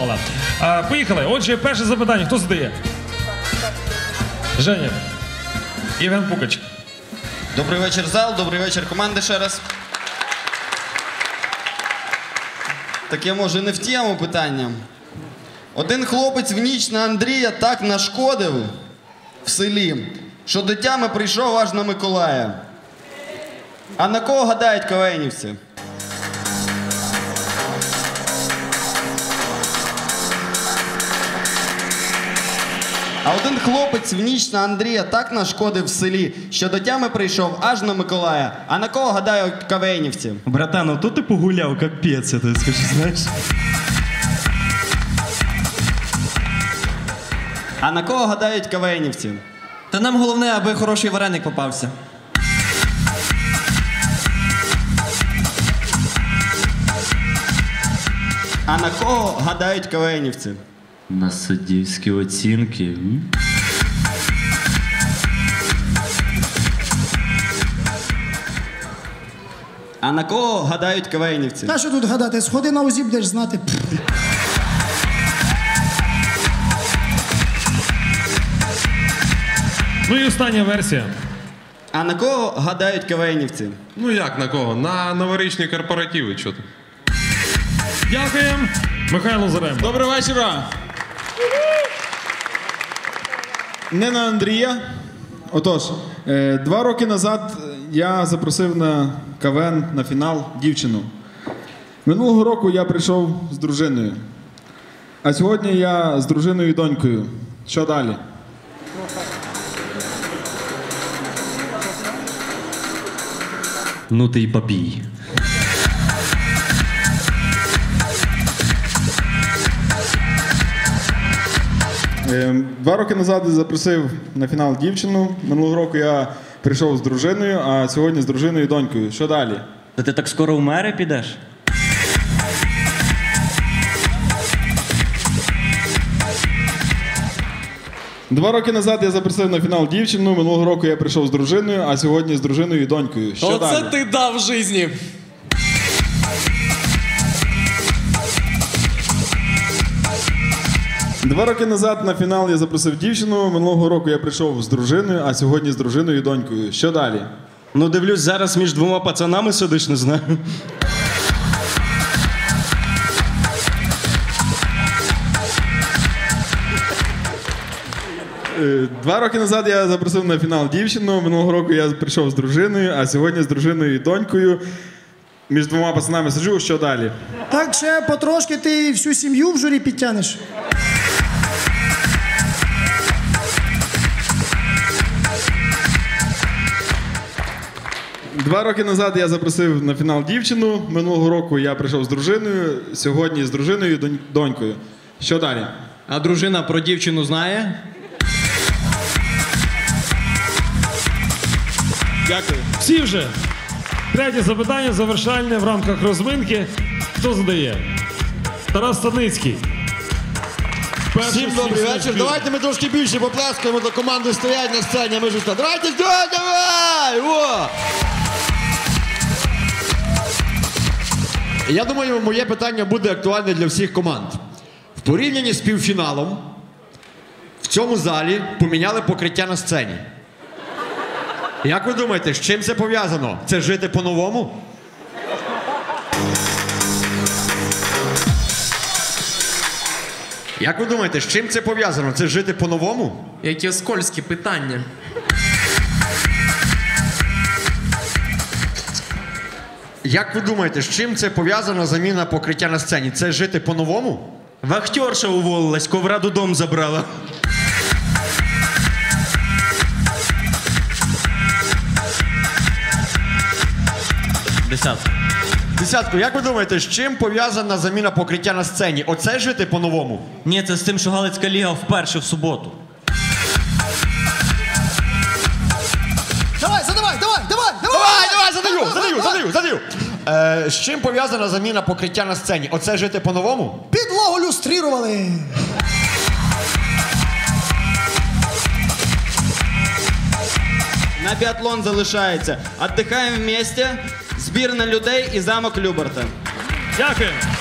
бала. А, поїхали. Отже, перше запитання. Хто задає? Женя. Євген Пукач. Добрий вечір, зал, добрий вечір, команди ще раз. Таке може не в тему питання. Один хлопець в ніч на Андрія так нашкодив в селі, що до тями прийшов аж на Миколая. А на кого гадають кавенівці? А один хлопець в ніч на Андрія так нашкодив в селі, що до тями прийшов аж на Миколая. А на кого гадають кавенівці? Братан, а то ты погулял, капец, это скажи, знаешь. А на кого гадають кавенівці? Та нам головне, аби хороший вареник попався. А на кого гадають кавенівці? На суддівські оцінки. А на кого гадають кавенівці? Та що тут гадати? Сходи на УЗІ, будеш знати. Ну і остання версія. А на кого гадають кавенівці? Ну як на кого? На новорічні корпоративи, ти? Дякуємо. Михайло Зарем. Доброго вечора. Не на Андрія. Отож, е, два роки назад я запросив на КВН на фінал дівчину. Минулого року я прийшов з дружиною. А сьогодні я з дружиною і донькою. Що далі? Ну ти й бабій. Два роки назад запросив на фінал дівчину. Минулого року я прийшов з дружиною, а сьогодні з дружиною і донькою. Що далі? Та ти так скоро в мери підеш? Два роки назад я запросив на фінал дівчину. Минулого року я прийшов з дружиною, а сьогодні з дружиною і донькою. Що Оце далі? ти дав в житті. Два роки назад на фінал я запросив дівчину. Минулого року я прийшов з дружиною, а сьогодні з дружиною і донькою. Що далі? Ну дивлюсь, зараз між двома пацанами сидиш, не знаю. Е, Два роки назад я запросив на фінал дівчину. Минулого року я прийшов з дружиною, а сьогодні з дружиною і донькою. Між двома пацанами сиджу. Що далі? Так ще потрошки ти всю сім'ю в журі підтягнеш. Два роки назад я запросив на фінал дівчину. Минулого року я прийшов з дружиною. Сьогодні з дружиною і донь- донькою. Що далі? А дружина про дівчину знає? Дякую. Всі вже. Третє запитання завершальне в рамках розминки. Хто задає? Тарас Садницький. Перший Всім добрий всіх вечір. слів. Давайте ми трошки більше поплескаємо до команди стоять на сцені. Ми ж тут. Давайте давай, давай! О! Я думаю, моє питання буде актуальне для всіх команд. В порівнянні з півфіналом в цьому залі поміняли покриття на сцені. Як ви думаєте, з чим це пов'язано? Це жити по-новому? Як ви думаєте, з чим це пов'язано? Це жити по-новому? Які скользкі питання. Як ви думаєте, з чим це пов'язана заміна покриття на сцені? Це жити по-новому? Вахтерша уволилась, ковра додому забрала. Десятка. Десятку, як ви думаєте, з чим пов'язана заміна покриття на сцені? Оце жити по-новому? Ні, це з тим, що Галицька ліга вперше в суботу. Задаю, задаю, задаю. Е, з чим пов'язана заміна покриття на сцені? Оце жити по-новому? Підлогу люстрірували. На біатлон залишається. Отдихаємо в місті, збір збірна людей і замок Люберта. Дякуємо.